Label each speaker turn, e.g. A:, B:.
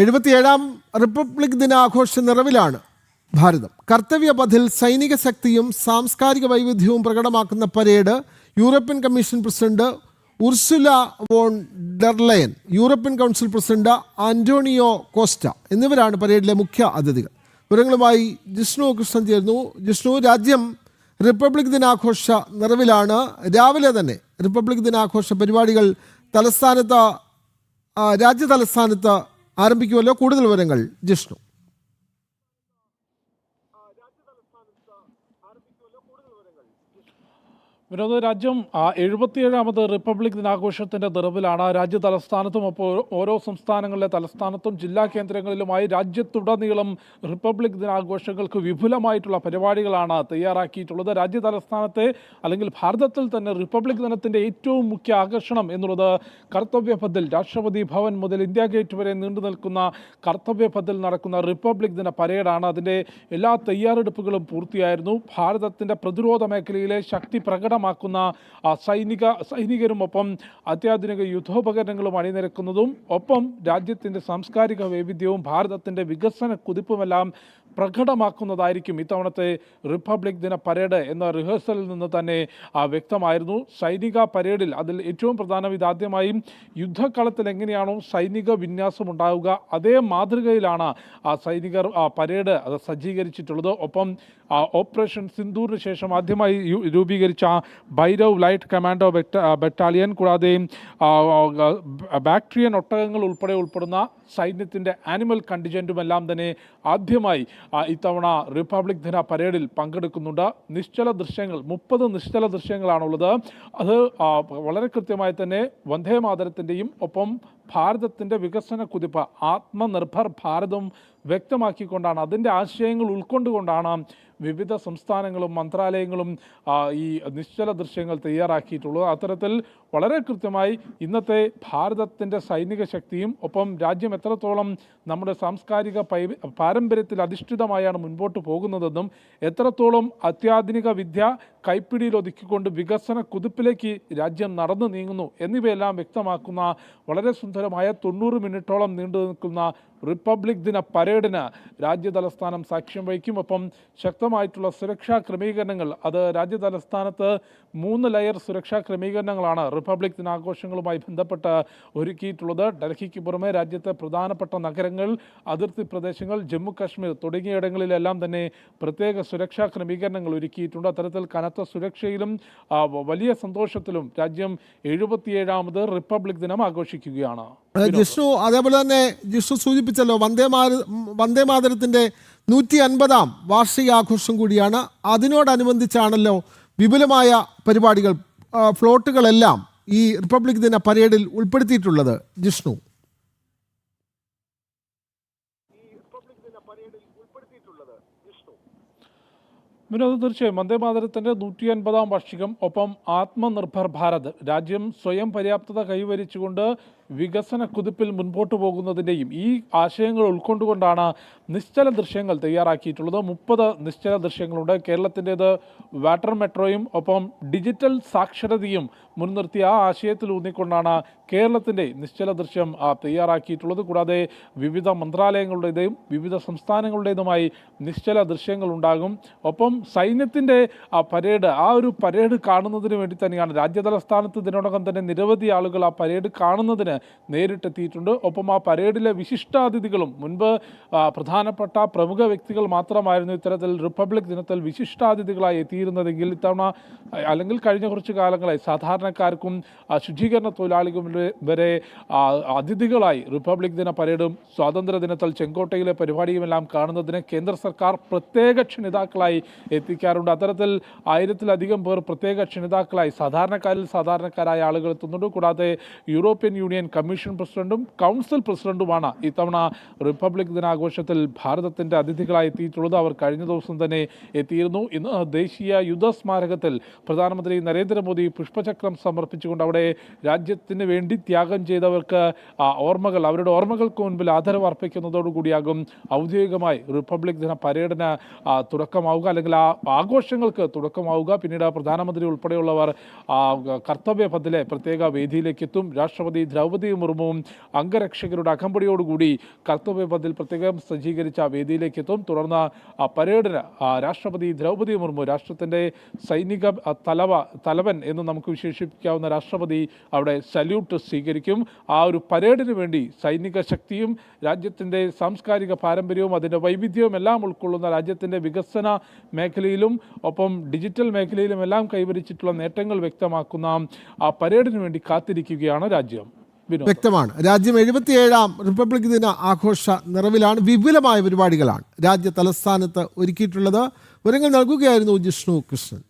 A: എഴുപത്തിയേഴാം republic ദിനാഘോഷ നിറവിലാണ് ഭാരതം. കർത്തവ്യപഥിൽ സൈനിക ശക്തിയും സാംസ്കാരിക വൈവിധ്യവും പ്രകടമാക്കുന്ന parade European Commission president Ursula von der Leyen European Council president Antonio Costa എന്നിവരാണ് പരേഡിലെ മുഖ്യ അതിഥികൾ. വിവരങ്ങളുമായി ജിഷ്ണു കൃഷ്ണൻ ചേരുന്നു. ജിഷ്ണു രാജ്യം റിപ്പബ്ലിക് ദിനാഘോഷ നിറവിലാണ്. രാവിലെ തന്നെ റിപ്പബ്ലിക് ദിനാഘോഷ പരിപാടികൾ തലസ്ഥാനത്ത് രാജ്യ തലസ്ഥാനത്ത് ആരംഭിക്കുമല്ലോ കൂടുതൽ വിവരങ്ങൾ ജിഷ്ണു.
B: വിനോദ രാജ്യം എഴുപത്തിയേഴാമത് റിപ്പബ്ലിക് ദിനാഘോഷത്തിന്റെ നിറവിലാണ്. രാജ്യ തലസ്ഥാനത്തും അപ്പോൾ ഓരോ സംസ്ഥാനങ്ങളിലെ തലസ്ഥാനത്തും ജില്ലാ കേന്ദ്രങ്ങളിലുമായി രാജ്യത്തുടനീളം റിപ്പബ്ലിക് ദിനാഘോഷങ്ങൾക്ക് വിപുലമായിട്ടുള്ള പരിപാടികളാണ് തയ്യാറാക്കിയിട്ടുള്ളത്. രാജ്യ തലസ്ഥാനത്തെ അല്ലെങ്കിൽ ഭാരതത്തിൽ തന്നെ റിപ്പബ്ലിക് ദിനത്തിന്റെ ഏറ്റവും മുഖ്യ ആകർഷണം എന്നുള്ളത് കർത്തവ്യപഥിൽ രാഷ്ട്രപതി ഭവൻ മുതൽ ഇന്ത്യ ഗേറ്റ് വരെ നീണ്ടു നിൽക്കുന്ന കർത്തവ്യപഥിൽ നടക്കുന്ന റിപ്പബ്ലിക് ദിന പരേഡാണ്. അതിന്റെ എല്ലാ തയ്യാറെടുപ്പുകളും പൂർത്തിയായിരുന്നു. ഭാരതത്തിന്റെ പ്രതിരോധ മേഖലയിലെ ശക്തി പ്രകടമാക്കുന്ന ആ, സൈനിക സൈനികരുമൊപ്പം അത്യാധുനിക യുദ്ധോപകരണങ്ങളും അണിനിരക്കുന്നതും ഒപ്പം രാജ്യത്തിന്റെ സാംസ്കാരിക വൈവിധ്യവും ഭാരതത്തിന്റെ വികസന കുതിപ്പുമെല്ലാം പ്രകടമാക്കുന്നതായിരിക്കും ഇത്തവണത്തെ റിപ്പബ്ലിക് ദിന പരേഡ് എന്ന റിഹേഴ്സലിൽ നിന്ന് തന്നെ വ്യക്തമായിരുന്നു. സൈനിക പരേഡിൽ അതിൽ ഏറ്റവും പ്രധാനം ഇതാദ്യമായും യുദ്ധക്കളത്തിൽ എങ്ങനെയാണോ സൈനിക വിന്യാസം ഉണ്ടാവുക അതേ മാതൃകയിലാണ് ആ സൈനികർ പരേഡ് അത് സജ്ജീകരിച്ചിട്ടുള്ളത്. ഒപ്പം ഓപ്പറേഷൻ സിന്ദൂറിന് ശേഷം ആദ്യമായി രൂപീകരിച്ച ഭൈരവ് ലൈറ്റ് കമാൻഡോ ബെറ്റാലിയൻ കൂടാതെ ബാക്ടീരിയൻ ഒട്ടകങ്ങൾ ഉൾപ്പെടെ ഉൾപ്പെടുന്ന സൈന്യത്തിന്റെ ആനിമൽ കണ്ടിജന്റുമെല്ലാം തന്നെ ആദ്യമായി ഇത്തവണ റിപ്പബ്ലിക് ദിന പരേഡിൽ പങ്കെടുക്കുന്നുണ്ട്. നിശ്ചല ദൃശ്യങ്ങൾ മുപ്പത് നിശ്ചല ദൃശ്യങ്ങളാണുള്ളത്. അത് വളരെ കൃത്യമായി തന്നെ വന്ദേ മാതരത്തിന്റെയും ഒപ്പം ഭാരതത്തിന്റെ വികസന കുതിപ്പ് ആത്മനിർഭർ ഭാരതം വ്യക്തമാക്കിക്കൊണ്ടാണ്. അതിന്റെ ആശയങ്ങൾ ഉൾക്കൊണ്ടുകൊണ്ടാണ് വിവിധ സംസ്ഥാനങ്ങളും മന്ത്രാലയങ്ങളും ഈ നിശ്ചല ദൃശ്യങ്ങൾ തയ്യാറാക്കിയിട്ടുള്ളത്. അത്തരത്തിൽ വളരെ കൃത്യമായി ഇന്നത്തെ ഭാരതത്തിന്റെ സൈനിക ശക്തിയും ഒപ്പം രാജ്യം എത്രത്തോളം നമ്മുടെ സാംസ്കാരിക പാരമ്പര്യത്തിൽ അധിഷ്ഠിതമായാണ് മുൻപോട്ട് പോകുന്നതെന്നും എത്രത്തോളം അത്യാധുനിക വിദ്യ കൈപ്പിടിയിൽ ഒതുക്കിക്കൊണ്ട് വികസന കുതിപ്പിലേക്ക് രാജ്യം നടന്നു നീങ്ങുന്നു എന്നിവയെല്ലാം വ്യക്തമാക്കുന്ന വളരെ സുന്ദരമായ തൊണ്ണൂറ് മിനിറ്റോളം നീണ്ടു നിൽക്കുന്ന റിപ്പബ്ലിക് ദിന പരേഡിന് രാജ്യതലസ്ഥാനം സാക്ഷ്യം വഹിക്കും. ഒപ്പം ശക്തമായിട്ടുള്ള സുരക്ഷാ ക്രമീകരണങ്ങൾ അത് രാജ്യതലസ്ഥാനത്ത് മൂന്ന് ലെയർ സുരക്ഷാ ക്രമീകരണങ്ങളാണ് റിപ്പബ്ലിക് ദിനാഘോഷങ്ങളുമായി ബന്ധപ്പെട്ട് ഒരുക്കിയിട്ടുള്ളത്. ഡൽഹിക്ക് പുറമെ രാജ്യത്തെ പ്രധാനപ്പെട്ട നഗരങ്ങൾ അതിർത്തി പ്രദേശങ്ങൾ ജമ്മു കാശ്മീർ തുടങ്ങിയിടങ്ങളിലെല്ലാം തന്നെ പ്രത്യേക സുരക്ഷാ ക്രമീകരണങ്ങൾ ഒരുക്കിയിട്ടുണ്ട്. അത്തരത്തിൽ കനത്ത സുരക്ഷയിലും വലിയ സന്തോഷത്തിലും രാജ്യം എഴുപത്തിയേഴാമത് റിപ്പബ്ലിക് ദിനം ആഘോഷിക്കുകയാണ്.
A: ജിഷ്ണു അതേപോലെ തന്നെ ജിഷ്ണു സൂചിപ്പിച്ചല്ലോ വന്ദേ മാര വന്ദേ മാതരത്തിന്റെ നൂറ്റി അൻപതാം വാർഷികാഘോഷം കൂടിയാണ്. അതിനോടനുബന്ധിച്ചാണല്ലോ വിപുലമായ പരിപാടികൾ ഫ്ലോട്ടുകളെല്ലാം ഈ റിപ്പബ്ലിക് ദിന പരേഡിൽ ഉൾപ്പെടുത്തിയിട്ടുള്ളത്. ജിഷ്ണു.
B: വിനോദ് തീർച്ചയായും. വന്ദേ മാതരത്തിന്റെ നൂറ്റി അൻപതാം വാർഷികം ഒപ്പം ആത്മനിർഭർ ഭാരത്. രാജ്യം സ്വയം പര്യാപ്തത കൈവരിച്ചുകൊണ്ട് വികസന കുതിപ്പിൽ മുൻപോട്ട് പോകുന്നതിന്റെയും ഈ ആശയങ്ങൾ ഉൾക്കൊണ്ടുകൊണ്ടാണ് നിശ്ചല ദൃശ്യങ്ങൾ തയ്യാറാക്കിയിട്ടുള്ളത്. മുപ്പത് നിശ്ചല ദൃശ്യങ്ങളുണ്ട്. കേരളത്തിന്റേത് വാട്ടർ മെട്രോയും ഒപ്പം ഡിജിറ്റൽ സാക്ഷരതയും മുൻനിർത്തി ആ ആശയത്തിൽ ഊന്നിക്കൊണ്ടാണ് കേരളത്തിന്റെ നിശ്ചല ദൃശ്യം തയ്യാറാക്കിയിട്ടുള്ളത്. കൂടാതെ വിവിധ മന്ത്രാലയങ്ങളുടേതും വിവിധ സംസ്ഥാനങ്ങളുടേതുമായി നിശ്ചല ദൃശ്യങ്ങൾ ഉണ്ടാകും. ഒപ്പം സൈന്യത്തിന്റെ ആ പരേഡ് ആ ഒരു പരേഡ് കാണുന്നതിന് വേണ്ടി തന്നെയാണ് രാജ്യതലസ്ഥാനത്ത് ഇതിനോടകം തന്നെ നിരവധി ആളുകൾ ആ പരേഡ് കാണുന്നതിന് നേരിട്ടെത്തിയിട്ടുണ്ട്. ഒപ്പം ആ പരേഡിലെ വിശിഷ്ടാതിഥികളും മുൻപ് പ്രധാനപ്പെട്ട പ്രമുഖ വ്യക്തികൾ മാത്രമായിരുന്നു ഇത്തരത്തിൽ റിപ്പബ്ലിക് ദിനത്തിൽ വിശിഷ്ടാതിഥികളായി എത്തിയിരുന്നതെങ്കിൽ ഇത്തവണ അല്ലെങ്കിൽ കഴിഞ്ഞ കുറച്ച് കാലങ്ങളായി സാധാരണക്കാർക്കും ശുചീകരണ തൊഴിലാളികളും വരെ- വരെ അതിഥികളായി റിപ്പബ്ലിക് ദിന പരേഡും സ്വാതന്ത്ര്യ ദിനത്തിൽ ചെങ്കോട്ടയിലെ പരിപാടിയുമെല്ലാം കാണുന്നതിന് കേന്ദ്ര സർക്കാർ പ്രത്യേക ക്ഷണിതാക്കളായി എത്തിക്കാറുണ്ട്. അത്തരത്തിൽ ആയിരത്തിലധികം പേർ പ്രത്യേക ക്ഷണിതാക്കളായി സാധാരണക്കാരിൽ സാധാരണക്കാരായ ആളുകൾ എത്തുന്നുണ്ട്. കൂടാതെ യൂറോപ്യൻ യൂണിയൻ കമ്മീഷൻ പ്രസിഡന്റും കൗൺസിൽ പ്രസിഡന്റുമാണ് ഇത്തവണ റിപ്പബ്ലിക് ദിനാഘോഷത്തിൽ ഭാരതത്തിന്റെ അതിഥികളായി എത്തിയിട്ടുള്ളത്. അവർ കഴിഞ്ഞ ദിവസം തന്നെ എത്തിയിരുന്നു. ഇന്ന് ദേശീയ യുദ്ധസ്മാരകത്തിൽ പ്രധാനമന്ത്രി നരേന്ദ്രമോദി പുഷ്പചക്രം സമർപ്പിച്ചുകൊണ്ട് അവിടെ രാജ്യത്തിന് വേണ്ടി ത്യാഗം ചെയ്തവർക്ക് ഓർമ്മകൾ അവരുടെ ഓർമ്മകൾക്ക് മുൻപിൽ ആദരവ് അർപ്പിക്കുന്നതോടുകൂടിയാകും ഔദ്യോഗികമായി റിപ്പബ്ലിക് ദിന പരേഡിന് തുടക്കമാവുക അല്ലെങ്കിൽ ആ ആഘോഷങ്ങൾക്ക് തുടക്കമാവുക. പിന്നീട് പ്രധാനമന്ത്രി ഉൾപ്പെടെയുള്ളവർ ആ, കർത്തവ്യ പഥിലെ പ്രത്യേക വേദിയിലേക്ക് എത്തും രാഷ്ട്രപതി ദ്രൗപദി ദ്രൗപദി മുർമുവും അംഗരക്ഷകരുടെ അകമ്പടിയോടുകൂടി കർത്തവ്യപഥത്തിൽ പ്രത്യേകം സജ്ജീകരിച്ച വേദിയിലേക്ക് എത്തും തുടർന്ന് പരേഡിന് രാഷ്ട്രപതി ദ്രൗപദി മുർമു രാഷ്ട്രത്തിന്റെ സൈനിക തലവ തലവൻ എന്ന് നമുക്ക് വിശേഷിപ്പിക്കാവുന്ന രാഷ്ട്രപതി അവിടെ സല്യൂട്ട് സ്വീകരിക്കും. ആ ഒരു പരേഡിന് വേണ്ടി സൈനിക ശക്തിയും രാജ്യത്തിന്റെ സാംസ്കാരിക പാരമ്പര്യവും അതിന്റെ വൈവിധ്യവും എല്ലാം ഉൾക്കൊള്ളുന്ന രാജ്യത്തിന്റെ വികസന മേഖലയിലും ഒപ്പം ഡിജിറ്റൽ മേഖലയിലും എല്ലാം കൈവരിച്ചിട്ടുള്ള നേട്ടങ്ങൾ വ്യക്തമാക്കുന്ന ആ പരേഡിന് വേണ്ടി കാത്തിരിക്കുകയാണ് രാജ്യം.
A: വ്യക്തമാണ്. രാജ്യം എഴുപത്തിയേഴാം റിപ്പബ്ലിക് ദിന ആഘോഷ നിറവിലാണ്. വിപുലമായ പരിപാടികളാണ് രാജ്യ തലസ്ഥാനത്ത് ഒരുക്കിയിട്ടുള്ളത്. ഒരുങ്ങൾ നൽകുകയായിരുന്നു ജിഷ്ണു കൃഷ്ണൻ.